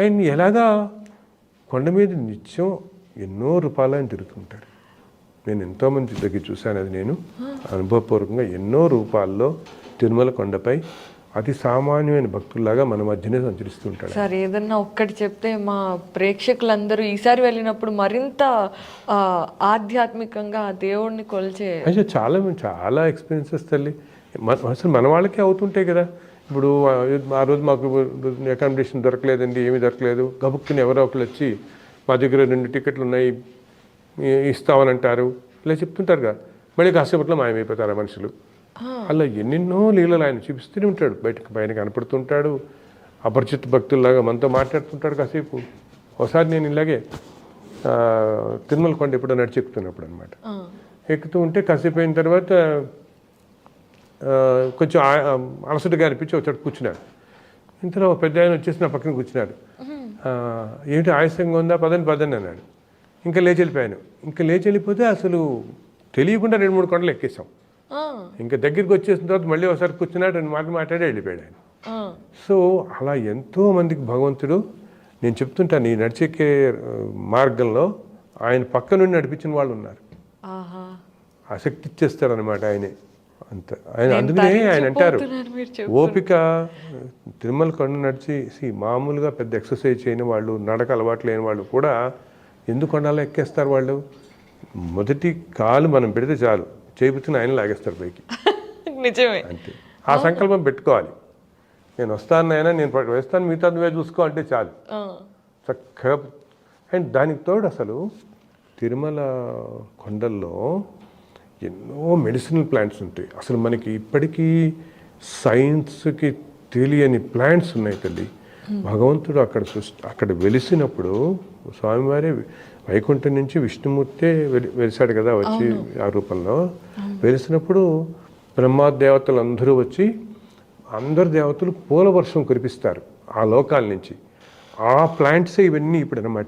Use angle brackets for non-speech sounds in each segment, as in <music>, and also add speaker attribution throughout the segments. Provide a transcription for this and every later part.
Speaker 1: And ఎలాగా? కొండ మీద నిత్యం ఎన్నో రూపాయలని తిరుగుతుంటారు నేను ఎంతోమంది దగ్గర చూశాను అది నేను. అనుభవపూర్వకంగా ఎన్నో రూపాల్లో తిరుమల కొండపై అతి సామాన్యమైన భక్తుల్లాగా మన మధ్యనే సంచరిస్తుంటాడు.
Speaker 2: సార్ ఏదన్నా ఒక్కటి చెప్తే మా ప్రేక్షకులందరూ ఈసారి వెళ్ళినప్పుడు మరింత ఆధ్యాత్మికంగా ఆ దేవుడిని కొలిచే
Speaker 1: అయితే చాలా చాలా ఎక్స్పీరియన్సెస్ తల్లి. మన- అసలు మన వాళ్ళకే అవుతుంటాయి కదా. ఇప్పుడు ఆ- రోజు మాకు అకామిడేషన్ దొరకలేదండి ఏమీ దొరకలేదు. గబుక్కుని ఎవరో ఒకరు వచ్చి మా దగ్గర రెండు టికెట్లు ఉన్నాయి ఇస్తామని అంటారు ఇలా చెప్తుంటారు కదా మళ్ళీ కాసేపట్లో మాయమైపోతారు ఆ మనుషులు. అలా ఎన్నెన్నో లీలలు ఆయన చూపిస్తూనే ఉంటాడు. బయటకు పైన కనపడుతుంటాడు. అపరిచిత భక్తుల్లాగా మనతో మాట్లాడుతుంటాడు కాసేపు. ఒకసారి నేను ఇలాగే తిరుమల కొండ ఎప్పుడో నడిచి ఎక్కుతున్నప్పుడు అనమాట ఎక్కుతూ ఉంటే కాసేపు అయిన తర్వాత కొంచెం అలసటగా అనిపించి వచ్చాడు కూర్చున్నాడు. ఇంతలో ఒక పెద్ద ఆయన వచ్చేసి నా పక్కన కూర్చున్నాడు. ఏంటి ఆయాసంగా ఉందా? పదని పదని అన్నాడు. ఇంకా లేచి వెళ్ళిపోయాను. ఇంకా లేచి వెళ్ళిపోతే అసలు తెలియకుండా రెండు మూడు కొండలు ఎక్కేసాం ఇంకా దగ్గరికి వచ్చేసిన తర్వాత మళ్ళీ ఒకసారి కూర్చున్నాడు రెండు మాటలు మాట్లాడి వెళ్ళిపోయాడు ఆయన. సో అలా ఎంతో మందికి భగవంతుడు నేను చెప్తుంటాను ఈ నడిచెక్కే మార్గంలో ఆయన పక్క నుండి నడిపించిన వాళ్ళు ఉన్నారు. ఆసక్తి ఇచ్చేస్తారనమాట ఆయనే. అంత. ఆయన అందుకనే ఆయన అంటారు ఓపిక తిరుమల కొండ నడిచి see, మామూలుగా పెద్ద ఎక్సర్సైజ్ చేయని వాళ్ళు నడక అలవాటు లేని వాళ్ళు కూడా ఎందుకు కొండలా ఎక్కేస్తారు వాళ్ళు? మొదటి కాలు మనం పెడితే చాలు. చేపుతున్న ఆయన లాగేస్తారు పైకి. <laughs>
Speaker 2: నిజమే.
Speaker 1: అంతే. ఆ సంకల్పం పెట్టుకోవాలి. నేను వస్తాను అయినా నేను వేస్తాను మిగతా నువ్వే చూసుకో అంటే చాలు చక్కగా అండ్ దానికి తోడు అసలు తిరుమల కొండల్లో ఎన్నో మెడిసినల్ ప్లాంట్స్ ఉంటాయి. అసలు మనకి ఇప్పటికీ సైన్స్కి తెలియని ప్లాంట్స్ ఉన్నాయి తల్లి. భగవంతుడు అక్కడ సృష్టి అక్కడ వెలిసినప్పుడు స్వామివారి వైకుంఠం నుంచి విష్ణుమూర్తే వెలి వెలిసాడు కదా వచ్చి ఆ రూపంలో. వెలిసినప్పుడు బ్రహ్మా దేవతలు అందరూ వచ్చి అందరు దేవతలు పూల వర్షం కురిపిస్తారు ఆ లోకాల నుంచి. ఆ ప్లాంట్సే ఇవన్నీ ఇప్పుడు అనమాట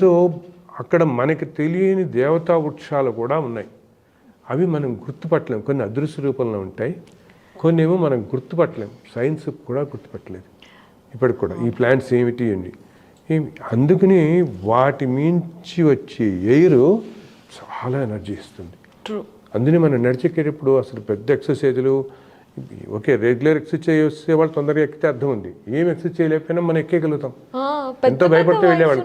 Speaker 1: సో అక్కడ మనకి తెలియని దేవతా వృక్షాలు కూడా ఉన్నాయి. అవి మనం గుర్తుపట్టలేం. కొన్ని అదృశ్య రూపంలో ఉంటాయి కొన్ని ఏమో మనం గుర్తుపట్టలేం. సైన్స్ కూడా గుర్తుపట్టలేదు. ఇప్పటికి కూడా ఈ ప్లాంట్స్ ఏమిటి అండి అందుకని వాటి మించి వచ్చే ఎయిర్ చాలా ఎనర్జీ ఇస్తుంది. అందుకని మనం నడిచెక్కేటప్పుడు అసలు పెద్ద ఎక్సర్సైజులు ఓకే రెగ్యులర్ ఎక్సర్సైజ్ చేసే వాళ్ళు తొందరగా ఎక్కితే అర్థం ఉంది. ఏం ఎక్సర్సైజ్ చేయలేకపోయినా మనం ఎక్కేయగలుగుతాం.
Speaker 2: ఆ,
Speaker 1: ఎంతో భయపడుతూ వెళ్ళేవాళ్ళు.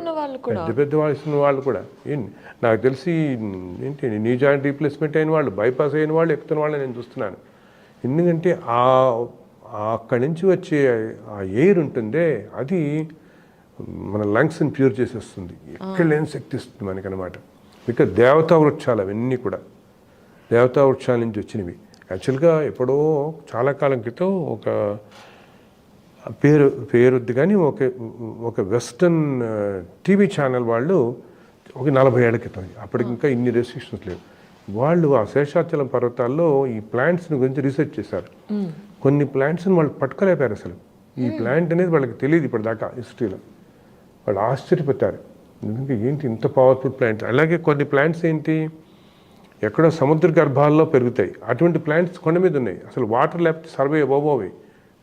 Speaker 1: పెద్ద పెద్ద వయసు వాళ్ళు కూడా. ఏం నాకు తెలిసి ఏంటి నీ జాయింట్ రీప్లేస్మెంట్ అయిన వాళ్ళు బైపాస్ అయిన వాళ్ళు ఎక్కుతున్న వాళ్ళని నేను చూస్తున్నాను. ఎందుకంటే ఆ ఆ అక్కడి నుంచి వచ్చే ఆ ఎయిర్ ఉంటుందే అది మన లంగ్స్ని ప్యూర్ చేసేస్తుంది. ఎక్కడ లేని శక్తి ఇస్తుంది మనకనమాట ఇక దేవతా వృక్షాలు అవన్నీ కూడా. దేవతా వృక్షాల నుంచి వచ్చినవి. యాక్చువల్గా ఎప్పుడో చాలా కాలం క్రితం ఒక పేరు పేరుద్ది కానీ ఒక ఒక వెస్టర్న్ టీవీ ఛానల్ వాళ్ళు ఒక నలభై ఏళ్ళ క్రితం. అప్పటికి ఇంకా ఇన్ని రెస్ట్రిక్షన్స్ లేవు. వాళ్ళు ఆ శేషాచలం పర్వతాల్లో ఈ ప్లాంట్స్ గురించి రీసెర్చ్ చేశారు. కొన్ని ప్లాంట్స్ని వాళ్ళు పట్టుకోలేపారు అసలు. ఈ ప్లాంట్ అనేది వాళ్ళకి తెలియదు ఇప్పటిదాకా హిస్టరీలో. వాళ్ళు ఆశ్చర్యపోతారు. ఎందుకంటే ఏంటి ఇంత పవర్ఫుల్ ప్లాంట్ అలాగే కొన్ని ప్లాంట్స్ ఏంటి? ఎక్కడో సముద్ర గర్భాల్లో పెరుగుతాయి. అటువంటి ప్లాంట్స్ కొండ మీద ఉన్నాయి. అసలు వాటర్ లేకపోతే సర్వే అవ్వబోవి.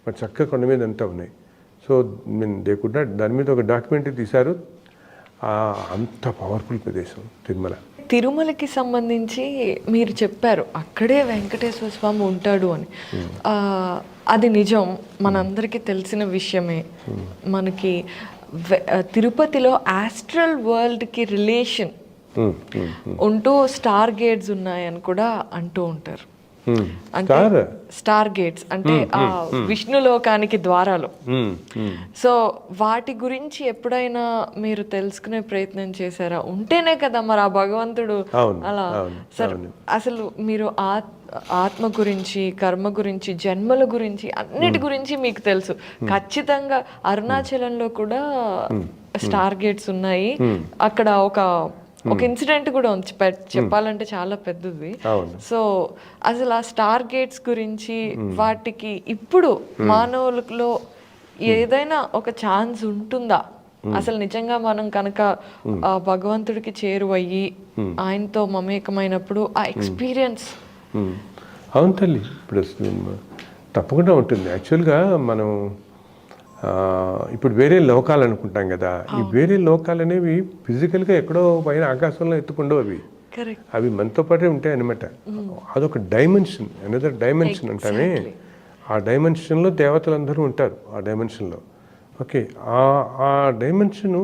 Speaker 1: మరి చక్కగా కొండ మీద అంతా ఉన్నాయి. So mean they could not దాని మీద ఒక డాక్యుమెంటరీ తీశారు. అంత పవర్ఫుల్ ప్రదేశం తిరుమల.
Speaker 2: తిరుమలకి సంబంధించి మీరు చెప్పారు అక్కడే వెంకటేశ్వర స్వామి ఉంటాడు అని. అది నిజం. మనందరికీ తెలిసిన విషయమే. మనకి తిరుపతిలో ఆస్ట్రల్ వరల్డ్కి రిలేషన్ ఉంటూ స్టార్ గేట్స్ ఉన్నాయని కూడా అంటూ ఉంటారు. అంటే
Speaker 1: స్టార్?
Speaker 2: గేట్స్ అంటే ఆ విష్ణులోకానికి ద్వారాలు. సో వాటి గురించి ఎప్పుడైనా మీరు తెలుసుకునే ప్రయత్నం చేశారా? ఉంటేనే కదా మరి ఆ భగవంతుడు అలా సరే అసలు మీరు ఆత్ ఆత్మ గురించి కర్మ గురించి జన్మల గురించి అన్నిటి గురించి మీకు తెలుసు. ఖచ్చితంగా అరుణాచలంలో కూడా స్టార్ గేట్స్ ఉన్నాయి. అక్కడ ఒక ఒక ఇన్సిడెంట్ కూడా ఉంది. చెప్పాలంటే చాలా పెద్దది. సో అసలు ఆ స్టార్ గేట్స్ గురించి వాటికి ఇప్పుడు మానవులలో ఏదైనా ఒక ఛాన్స్ ఉంటుందా? అసలు నిజంగా మనం కనుక ఆ భగవంతుడికి చేరువయ్యి ఆయనతో మమేకమైనప్పుడు ఆ ఎక్స్పీరియన్స్.
Speaker 1: అవును తల్లి ఇప్పుడు తప్పకుండా ఉంటుంది. యాక్చువల్గా మనం ఇప్పుడు వేరే లోకాలు అనుకుంటాం కదా ఈ వేరే లోకాలు అనేవి ఫిజికల్గా ఎక్కడో పైన ఆకాశంలో ఎత్తుకుండవు అవి. అవి మనతో పాటే ఉంటాయి అనమాట అదొక డైమెన్షన్ అనదర్ డైమెన్షన్ అంటామే. ఆ డైమెన్షన్లో దేవతలందరూ ఉంటారు ఆ డైమెన్షన్లో ఓకే ఆ ఆ డైమెన్షన్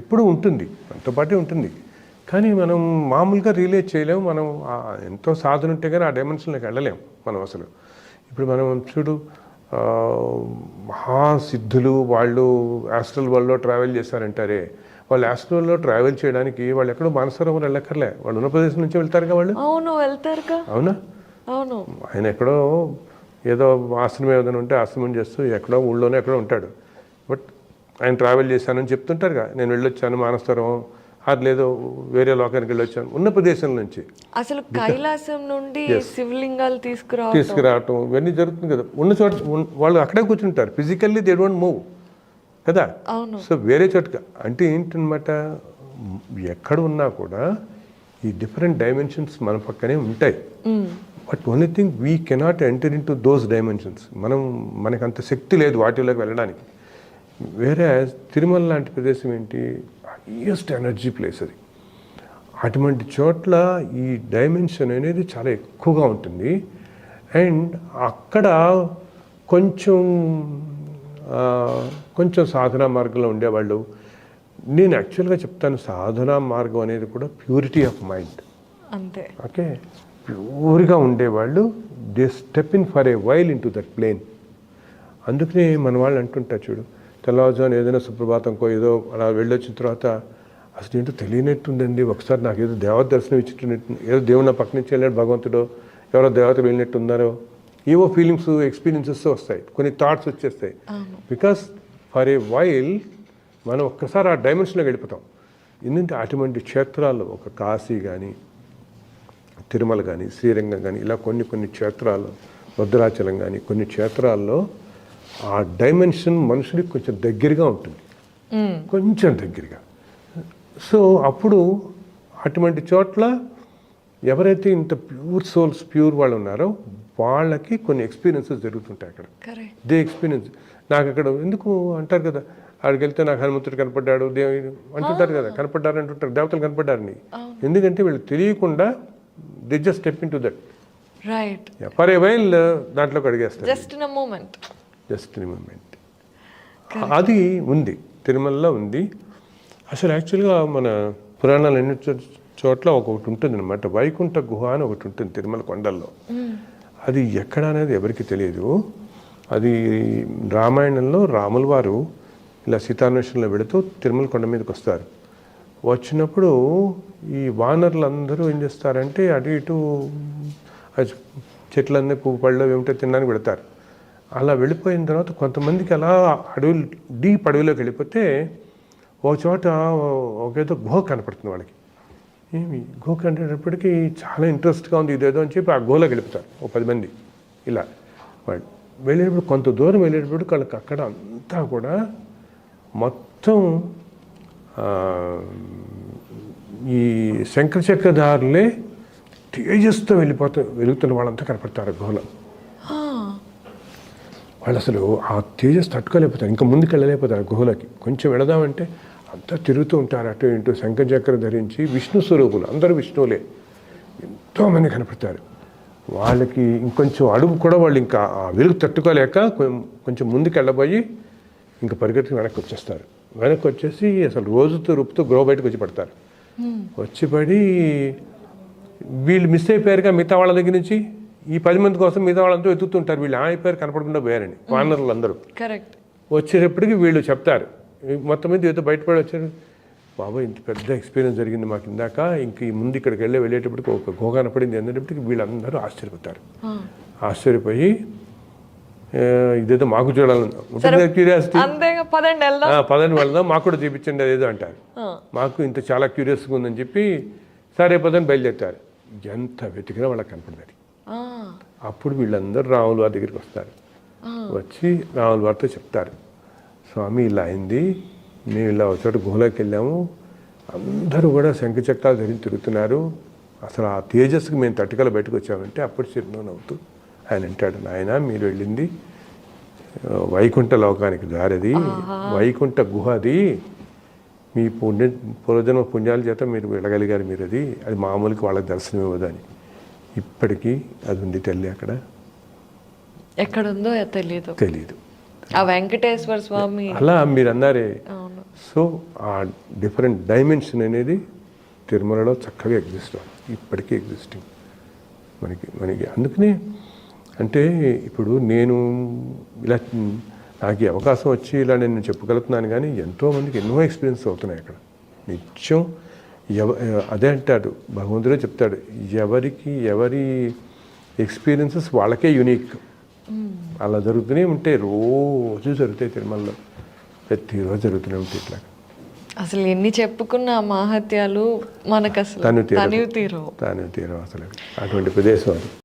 Speaker 1: ఎప్పుడూ ఉంటుంది మనతో పాటే ఉంటుంది. కానీ మనం మామూలుగా రిలేట్ చేయలేము మనం ఎంతో సాధన ఉంటే కానీ ఆ డైమెన్షన్లోకి వెళ్ళలేము మనం అసలు. ఇప్పుడు మనం చూడు మహాసిద్ధులు వాళ్ళు ఆస్ట్రల్ వరల్డ్లో ట్రావెల్ చేశారంటారే. వాళ్ళు ఆస్ట్రల్లో ట్రావెల్ చేయడానికి వాళ్ళు ఎక్కడో మానసరోవర్ వెళ్ళక్కర్లే. వాళ్ళు ఉన్న ప్రదేశం నుంచి వెళ్తారుగా వాళ్ళు?
Speaker 2: అవును వెళ్తారుగా.
Speaker 1: అవునా?
Speaker 2: అవును.
Speaker 1: ఆయన ఎక్కడో ఏదో ఆశ్రమం ఏదైనా ఉంటే ఆశ్రమం చేస్తూ ఎక్కడో ఊళ్ళోనే ఎక్కడో ఉంటాడు. బట్ ఆయన ట్రావెల్ చేశానని చెప్తుంటారుగా. నేను వెళ్ళొచ్చాను మానసరోవరం అది లేదో వేరే లోకానికి వెళ్ళొచ్చాను ఉన్న ప్రదేశం నుంచి.
Speaker 2: అసలు కైలాసం నుండి శివలింగాలు తీసుకురా
Speaker 1: తీసుకురావటం ఇవన్నీ జరుగుతుంది కదా. ఉన్న చోట వాళ్ళు అక్కడే కూర్చుంటారు. ఫిజికల్లీ దే డోంట్ మూవ్ కదా? సో వేరే చోటుగా అంటే ఏంటనమాట ఎక్కడ ఉన్నా కూడా ఈ డిఫరెంట్ డైమెన్షన్స్ మన పక్కనే ఉంటాయి. But only thing we cannot enter in to those dimensions మనం మనకు అంత శక్తి లేదు వాటిలోకి వెళ్ళడానికి. వేరే తిరుమల లాంటి ప్రదేశం ఏంటి? హైయెస్ట్ ఎనర్జీ ప్లేస్ అది. అటువంటి చోట్ల ఈ డైమెన్షన్ అనేది చాలా ఎక్కువగా ఉంటుంది. అండ్ అక్కడ కొంచెం కొంచెం సాధనా మార్గంలో ఉండేవాళ్ళు. నేను యాక్చువల్గా చెప్తాను సాధనా మార్గం అనేది కూడా ప్యూరిటీ ఆఫ్ మైండ్
Speaker 2: అంతే.
Speaker 1: ఓకే? ప్యూర్గా ఉండేవాళ్ళు they step in for a while in to that plane అందుకనే మన వాళ్ళు అంటుంటారు చూడు తెల్లవారుజామున ఏదైనా సుప్రభాతంకో ఏదో అలా వెళ్ళొచ్చిన తర్వాత అసలు ఏంటో తెలియనట్టుందండి. ఒకసారి నాకు ఏదో దేవత దర్శనం ఇచ్చినట్టు ఏదో దేవుడు నా పక్క నుంచి వెళ్ళాడు భగవంతుడు ఎవరో దేవత వెళ్ళినట్టు ఉన్నారో ఏవో ఫీలింగ్స్ ఎక్స్పీరియన్సెస్ వస్తాయి కొన్ని థాట్స్ వచ్చేస్తాయి. బికాస్ ఫర్ ఏ వైల్ మనం ఒక్కసారి ఆ డైమెన్షన్లోకి వెళ్ళిపోతాం. ఎందుకంటే అటువంటి క్షేత్రాల్లో ఒక కాశీ కానీ తిరుమల కానీ శ్రీరంగం కానీ ఇలా కొన్ని కొన్ని క్షేత్రాలు భద్రాచలం కానీ కొన్ని క్షేత్రాల్లో ఆ డైమెన్షన్ మనుషుడికి కొంచెం దగ్గరగా ఉంటుంది. కొంచెం దగ్గరగా. సో అప్పుడు అటువంటి చోట్ల ఎవరైతే ఇంత ప్యూర్ సోల్స్ ప్యూర్ వాళ్ళు ఉన్నారో వాళ్ళకి కొన్ని ఎక్స్పీరియన్సెస్ జరుగుతుంటాయి అక్కడ. They experience. నాకు అక్కడ ఎందుకు అంటారు కదా ఆడికి వెళ్తే నాకు హనుమంతుడు కనపడ్డాడు దేవుడు అంటుంటారు కదా కనపడ్డారు అంటుంటారు దేవతలు కనపడ్డారని. ఎందుకంటే వీళ్ళు తెలియకుండా the just step in to that.
Speaker 2: Right
Speaker 1: for a while దాంట్లోకి అడిగేస్తారు.
Speaker 2: Just in a moment
Speaker 1: just moment అది ఉంది. తిరుమలలో ఉంది. అసలు యాక్చువల్గా మన పురాణాలు ఎన్ని చోట్ల ఒకటి ఉంటుంది అనమాట వైకుంఠ గుహ అని ఒకటి ఉంటుంది తిరుమల కొండల్లో. అది ఎక్కడ అనేది ఎవరికి తెలియదు. అది రామాయణంలో రాముల వారు ఇలా సీతాన్వేషణలో వెళుతూ తిరుమల కొండ మీదకి వస్తారు. వచ్చినప్పుడు ఈ వానరులు అందరూ ఏం చేస్తారంటే అటు ఇటు చెట్లన్నీ పువ్వు పళ్ళు ఏమిటో తినడానికి పెడతారు. అలా వెళ్ళిపోయిన తర్వాత కొంతమందికి అలా అడవి డీప్ అడవిలోకి వెళ్ళిపోతే ఒక చోట ఒకేదో గుహ కనపడుతుంది వాళ్ళకి. ఏమి? గుహ కనపడేటప్పటికీ చాలా ఇంట్రెస్ట్గా ఉంది ఇదేదో అని చెప్పి ఆ గుహలోకి వెళ్ళిపోతారు ఓ పది మంది. ఇలా వాళ్ళు వెళ్ళేటప్పుడు కొంత దూరం వెళ్ళేటప్పుడు వాళ్ళకి అక్కడ అంతా కూడా మొత్తం ఈ శంకర చక్రధారులే తేజస్తో వెళ్ళిపోతూ వెలుగుతున్న వాళ్ళంతా కనపడతారు ఆ గుహలో. వాళ్ళు అసలు ఆ తేజస్ తట్టుకోలేకపోతారు. ఇంకా ముందుకు వెళ్ళలేకపోతారు గుహలోకి. కొంచెం వెళదామంటే అంతా తిరుగుతూ ఉంటారు అటు ఇటు శంఖచక్ర ధరించి విష్ణు స్వరూపులు అందరూ విష్ణువులే. ఎంతోమంది కనపడతారు. వాళ్ళకి ఇంకొంచెం అడుగు కూడా వాళ్ళు ఇంకా ఆ వెలుగు తట్టుకోలేక కొంచెం ముందుకు వెళ్ళబోయి ఇంకా పరిగెత్తి వెనక్కి వచ్చేస్తారు. వెనక్కి వచ్చేసి అసలు రోజుతో రూపుతూ గ్రో బయటకు వచ్చి పడతారు. వచ్చి పడి వీళ్ళు మిస్ అయిపోయారుగా మిగతా వాళ్ళ దగ్గర నుంచి? ఈ పది మంది కోసం మిగతా వాళ్ళంతా వెతుకుతుంటారు వీళ్ళు అయిపోయారు కనపడకుండా పోయారని వానరులు అందరూ
Speaker 2: కరెక్ట్.
Speaker 1: వచ్చేటప్పటికి వీళ్ళు చెప్తారు. మొత్తం మీద ఏదో బయటపడి వచ్చారు. బాబా ఇంత పెద్ద ఎక్స్పీరియన్స్ జరిగింది మాకు ఇందాక. ఇంక ఈ ముందు ఇక్కడికి వెళ్ళి వెళ్ళేటప్పటికి ఒక గుహ కనపడింది అనేటప్పటికి వీళ్ళందరూ ఆశ్చర్యపోతారు. ఆశ్చర్యపోయి "ఆ, ఇదేదో మాకు చూడాలని. ఉంటుంది క్యూరియాసిటీ.
Speaker 2: పదండి వెళ్దాం.
Speaker 1: మాకు కూడా చూపించండి అదేదో అంటారు. మాకు ఇంత చాలా క్యూరియస్గా ఉందని చెప్పి సరే పదని బయలుదేరుతారు. ఎంత వెతికినా వాళ్ళకి కనపడదు అప్పుడు వీళ్ళందరూ రాముల వారి దగ్గరికి వస్తారు. వచ్చి రాముల వారితో చెప్తారు. స్వామి ఇలా అయింది. మేము ఇలా ఒక చోట గుహలోకి వెళ్ళాము. అందరూ కూడా శంఖచక్రాలు ధరించి తిరుగుతున్నారు. అసలు ఆ తేజస్సుకి మేము తట్టుకల బయటకు వచ్చామంటే అప్పుడు చిరునవ్వు నవ్వుతూ ఆయన అంటాడు నాయన మీరు వెళ్ళింది వైకుంఠ లోకానికి దారిది. వైకుంఠ గుహ అది మీ పుణ్య పూర్వజన్మ పుణ్యాల చేత మీరు వెళ్ళగలిగారు మీరు అది అది మామూలుగా వాళ్ళకి దర్శనం ఇవ్వదని ఇప్పటికీ అది ఉంది తల్లి అక్కడ.
Speaker 2: ఎక్కడుందో తెలియదు
Speaker 1: తెలియదు
Speaker 2: ఆ వెంకటేశ్వర స్వామి.
Speaker 1: అలా మీరు అన్నారే. సో ఆ డిఫరెంట్ డైమెన్షన్ అనేది తిరుమలలో చక్కగా ఎగ్జిస్ట్ అవుతుంది ఇప్పటికీ ఎగ్జిస్టింగ్. మనకి మనకి అందుకనే అంటే ఇప్పుడు నేను ఇలా నాకు ఈ అవకాశం వచ్చి ఇలా నేను చెప్పగలుగుతున్నాను కానీ ఎంతోమందికి ఎన్నో ఎక్స్పీరియన్స్ అవుతున్నాయి అక్కడ. నిత్యం ఎవ అదే అంటాడు. భగవంతుడే చెప్తాడు ఎవరికి ఎవరి ఎక్స్పీరియన్సెస్ వాళ్ళకే యునిక్. అలా జరుగుతూనే ఉంటాయి రోజు జరుగుతాయి తిరుమలలో. ప్రతిరోజు జరుగుతూనే ఉంటాయి ఇట్లా.
Speaker 2: అసలు ఎన్ని చెప్పుకున్న మాహత్యాలు మనకు అసలు
Speaker 1: తను
Speaker 2: తీరవు.
Speaker 1: తాను తీరం అసలు. అటువంటి ప్రదేశం అది.